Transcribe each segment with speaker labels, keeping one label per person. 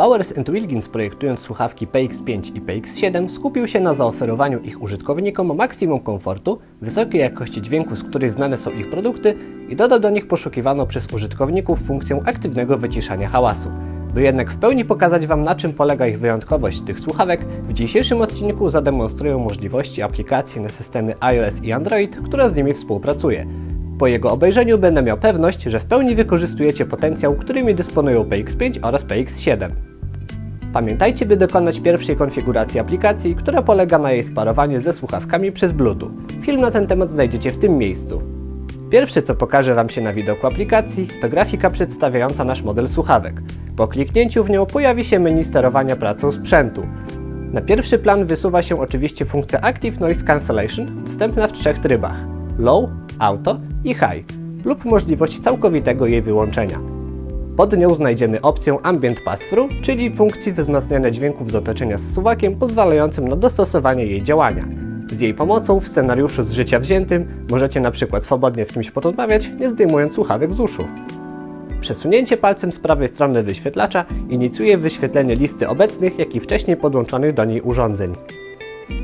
Speaker 1: Bowers Wilkins projektując słuchawki PX5 i PX7 skupił się na zaoferowaniu ich użytkownikom maksimum komfortu, wysokiej jakości dźwięku, z której znane są ich produkty i dodał do nich poszukiwaną przez użytkowników funkcję aktywnego wyciszania hałasu. By jednak w pełni pokazać Wam na czym polega ich wyjątkowość tych słuchawek, w dzisiejszym odcinku zademonstruję możliwości aplikacji na systemy iOS i Android, która z nimi współpracuje. Po jego obejrzeniu będę miał pewność, że w pełni wykorzystujecie potencjał, którymi dysponują PX5 oraz PX7. Pamiętajcie, by dokonać pierwszej konfiguracji aplikacji, która polega na jej sparowaniu ze słuchawkami przez Bluetooth. Film na ten temat znajdziecie w tym miejscu. Pierwsze co pokaże Wam się na widoku aplikacji to grafika przedstawiająca nasz model słuchawek. Po kliknięciu w nią pojawi się menu sterowania pracą sprzętu. Na pierwszy plan wysuwa się oczywiście funkcja Active Noise Cancellation, dostępna w trzech trybach: Low, Auto i High, lub możliwość całkowitego jej wyłączenia. Pod nią znajdziemy opcję Ambient Pass-Through, czyli funkcji wzmacniania dźwięków z otoczenia z suwakiem, pozwalającym na dostosowanie jej działania. Z jej pomocą w scenariuszu z życia wziętym możecie na przykład swobodnie z kimś porozmawiać, nie zdejmując słuchawek z uszu. Przesunięcie palcem z prawej strony wyświetlacza inicjuje wyświetlenie listy obecnych, jak i wcześniej podłączonych do niej urządzeń.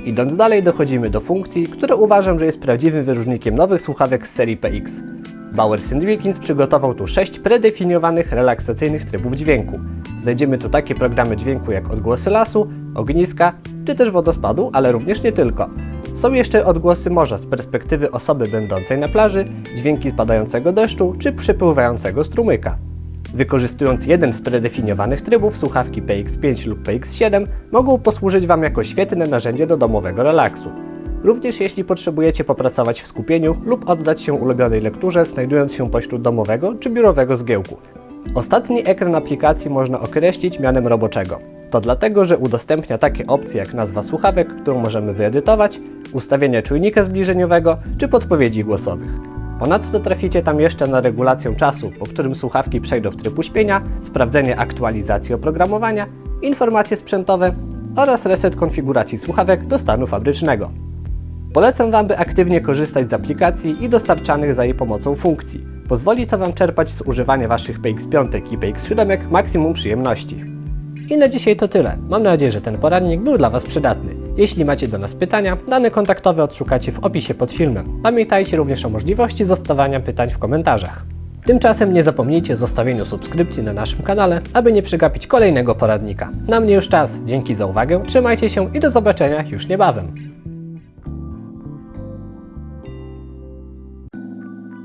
Speaker 1: Idąc dalej dochodzimy do funkcji, która uważam, że jest prawdziwym wyróżnikiem nowych słuchawek z serii PX. Bowers Wilkins przygotował tu 6 predefiniowanych, relaksacyjnych trybów dźwięku. Znajdziemy tu takie programy dźwięku jak odgłosy lasu, ogniska czy też wodospadu, ale również nie tylko. Są jeszcze odgłosy morza z perspektywy osoby będącej na plaży, dźwięki padającego deszczu czy przepływającego strumyka. Wykorzystując jeden z predefiniowanych trybów, słuchawki PX5 lub PX7 mogą posłużyć Wam jako świetne narzędzie do domowego relaksu. Również jeśli potrzebujecie popracować w skupieniu lub oddać się ulubionej lekturze, znajdując się pośród domowego czy biurowego zgiełku. Ostatni ekran aplikacji można określić mianem roboczego. To dlatego, że udostępnia takie opcje jak nazwa słuchawek, którą możemy wyedytować, ustawienia czujnika zbliżeniowego czy podpowiedzi głosowych. Ponadto traficie tam jeszcze na regulację czasu, po którym słuchawki przejdą w tryb uśpienia, sprawdzenie aktualizacji oprogramowania, informacje sprzętowe oraz reset konfiguracji słuchawek do stanu fabrycznego. Polecam Wam, by aktywnie korzystać z aplikacji i dostarczanych za jej pomocą funkcji. Pozwoli to Wam czerpać z używania Waszych PX5 i PX7 maksimum przyjemności. I na dzisiaj to tyle. Mam nadzieję, że ten poradnik był dla Was przydatny. Jeśli macie do nas pytania, dane kontaktowe odszukacie w opisie pod filmem. Pamiętajcie również o możliwości zostawiania pytań w komentarzach. Tymczasem nie zapomnijcie o zostawieniu subskrypcji na naszym kanale, aby nie przegapić kolejnego poradnika. Na mnie już czas. Dzięki za uwagę, trzymajcie się i do zobaczenia już niebawem.